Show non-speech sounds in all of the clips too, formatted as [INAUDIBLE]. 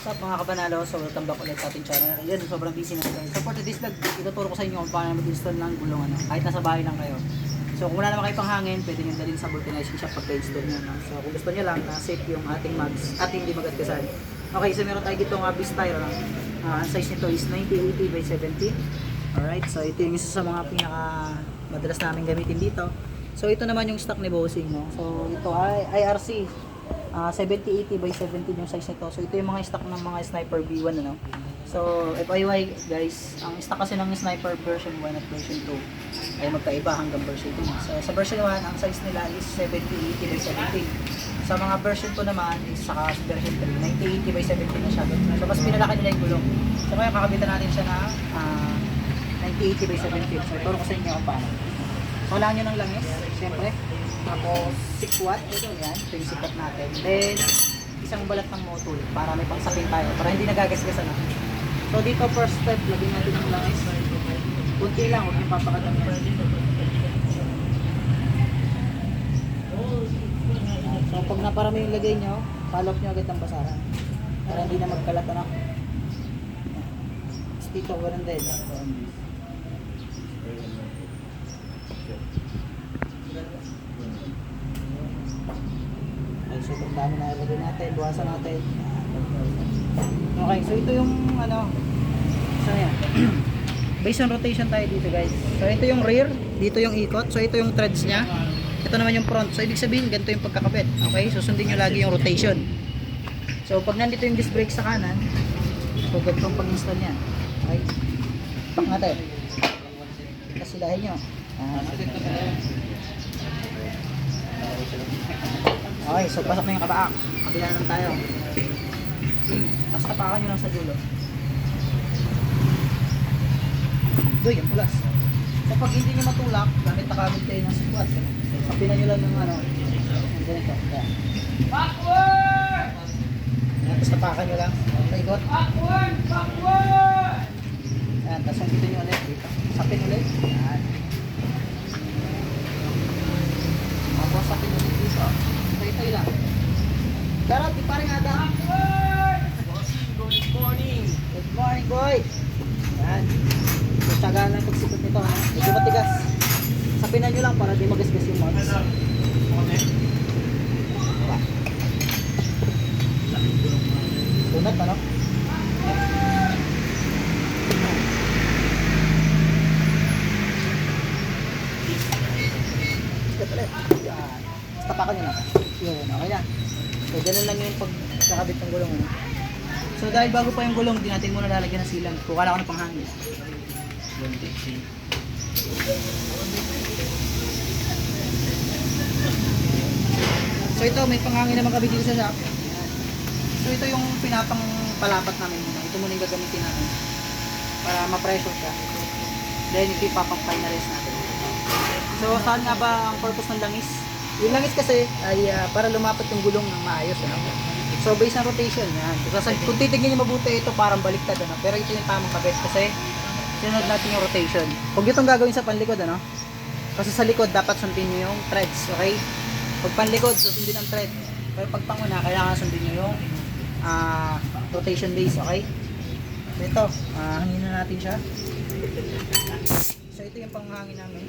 Up mga kabanalo? So welcome back ulit sa ating channel. Ayun, sobrang busy na tayo. So for today's vlog, ituturo ko sa inyo kung paano mag-install ng gulong ano, kahit nasa bahay lang kayo. So kung wala naman kayo pang hangin, pwede nyo dalhin sa vulcanizing shop pagka-install nyo. No? So kung gusto nyo lang, na safe yung ating mags at hindi magatgasan. Okay, so meron tayo dito ng Abyss Tyro. Uh, ang size nito is 9080 by 70. Alright, so ito yung isa sa mga pinaka madalas namin gamitin dito. So ito naman yung stock ni Bossing. No? So ito ay IRC Ah, 7080 by 17 yung size nito. So ito yung mga stock ng mga Sniper V1 ano. So FYI guys, ang stock kasi ng Sniper version 1 at version 2 ay magkaiba hanggang version 2. So sa version 1, ang size nila is 7080 by 17. Sa mga version 2 naman is saka sa version 3, 9080 by 17 na siya. So mas pinalaki nila yung gulong. So ngayon kakabitan natin siya na ah, 9080 by 17. So ituro ko sa inyo kung paano. So kailangan nyo ng langis, siyempre. Tapos 6 watt, ito yan, ito yung sikat natin. Then, isang balat ng motul para may pangsapin tayo, para hindi nagagasgasan na. So dito first step, lagyan natin ng langis. Kunti lang, huwag yung papakadami. So pag naparami yung lagay nyo, palop nyo agad ng basaran. Para hindi na magkalat ano. Tapos dito, ganun din. Okay, so kung dami na ilagay natin, buwasan natin. Okay, so ito yung ano, so yan. [CLEARS THROAT] Based on rotation tayo dito guys. So ito yung rear, dito yung ikot, so ito yung threads niya. Ito naman yung front. So ibig sabihin, ganito yung pagkakabit. Okay, so sundin nyo lagi yung rotation. So pag nandito yung disc brake sa kanan, so ganito ang pag-install niya. Okay, pak natin. Kasilahin nyo. Ah, Okay, so pasok na yung kabaak. Kabila naman tayo. Tapos tapakan nyo lang sa dulo. Doy, ang pulas. So pag hindi nyo matulak, gamit na kagad kayo ng squats. Eh. So kapilan nyo lang ng ano, ng ganito. Yan. Backward! Tapos tapakan nyo lang. Paikot. Backward! Backward! Yan, tapos ang nyo ulit. Sapin ulit. Yan. Tapos sapin ulit dito. Ito lang. Pero, di pa rin ada. Backward! Bossing, good morning! Good morning, boy! Yan. So, tsagaan lang pagsikot nito, ha? Medyo matigas. Sapinan nyo lang para di magasgas yung mods. Tunat, ano? Tapakan nyo lang. Yun, okay na. So, ganun lang yung pagkakabit ng gulong. Ano? So dahil bago pa yung gulong, di natin muna lalagyan ng silang. Kukala ko na panghangin. So ito, may panghangin naman kami dito sa shop. So ito yung pinapang palapat namin muna. Ito muna yung gagamitin natin. Para ma-pressure siya. Then ito yung finalize natin. So saan nga ba ang purpose ng langis? Yung langis kasi ay ah, para lumapat yung gulong ng maayos. Ano? So based on rotation, yan. Kasi kung titignan nyo mabuti, ito parang baliktad. Ano? Pero ito yung tamang kabit kasi sinunod natin yung rotation. Huwag itong gagawin sa panlikod. Ano? Kasi sa likod, dapat sundin nyo yung threads. Okay? Pag panlikod, susundin ang thread. Pero pag panguna, kailangan sundin nyo yung ah, rotation base. Okay? So ito, ah, hangin na natin siya. So ito yung panghangin namin.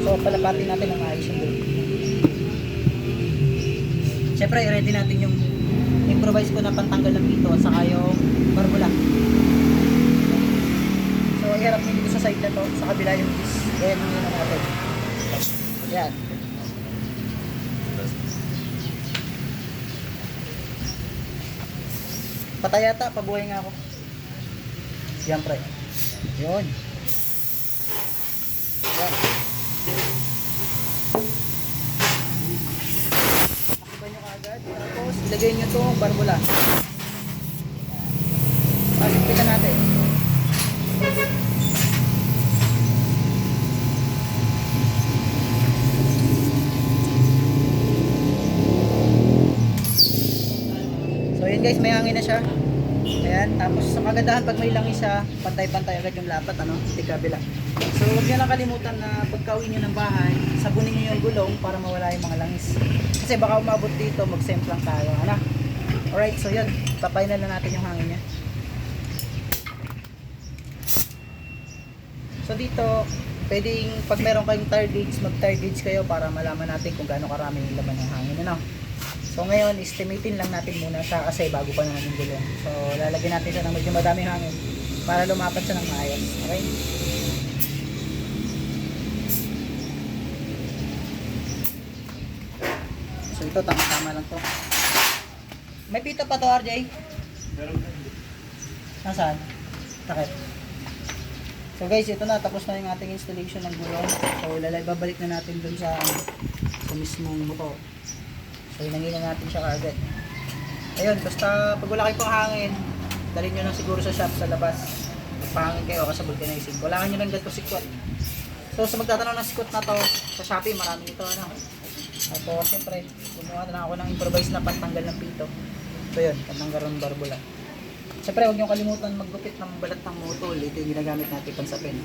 So palapatin natin ang ayos yung gulong. Siyempre, i-ready natin yung improvise ko na pantanggal ng pito at saka yung barbula. Iharap nyo dito sa side na to, sa kabila yung disc. Ayan yung na natin. Yan. Patay yata, pabuhay nga ako. Siyempre. Yun. Yan. Takpan nyo kaagad. Tapos, ilagay nyo itong barbula. Pasok kita natin. Yun guys, may hangin na siya. Ayan, tapos sa kagandahan pag may langis siya, pantay-pantay agad yung lapat, ano, di kabila. So huwag niyo lang kalimutan na pagka uwi niyo ng bahay, sabunin niyo yung gulong para mawala yung mga langis. Kasi baka umabot dito, mag-semplang tayo, ano. Alright, so yun. Papainal na natin yung hangin niya. So dito, pwedeng pag meron kayong tire gauge, mag tire gauge kayo para malaman natin kung gaano karami yung laman ng hangin. Ano? So ngayon, estimatein lang natin muna siya kasi bago pa naman yung gulong. So lalagyan natin siya ng medyo madaming hangin para lumapat siya ng maayos. Okay? So ito, tama-tama lang to. May pito pa to, RJ? Nasaan? Takip. So guys, ito na. Tapos na yung ating installation ng gulong. So lalay, babalik na natin dun sa, sa mismong motor. So inangin na natin siya kaagad. Ayun, basta pag wala kayo pang hangin, dalhin nyo lang siguro sa shop sa labas. Magpahangin kayo kasi vulcanizing. Kailangan nyo lang ganito sikwat. So sa magtatanong ng sikwat na to, sa Shopee marami ito ano. Ako, siyempre, gumawa na ako ng improvised na pantanggal ng pito. So yun, pantanggal ng barbula. Siyempre, huwag niyo kalimutan maggupit ng balat ng motol. Ito yung ginagamit natin pang sapin.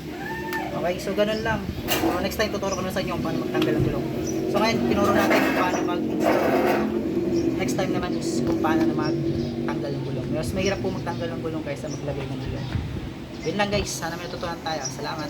Okay, so ganun lang. So, next time, tuturo ko na sa inyo kung paano magtanggal ng gulong. So ngayon, tinuro natin kung paano mag-install. Next time naman is kung paano na magtanggal ng gulong. Mas mahirap po magtanggal ng gulong kaysa maglagay ng gulong. Yun lang guys, sana may natutunan tayo. Salamat.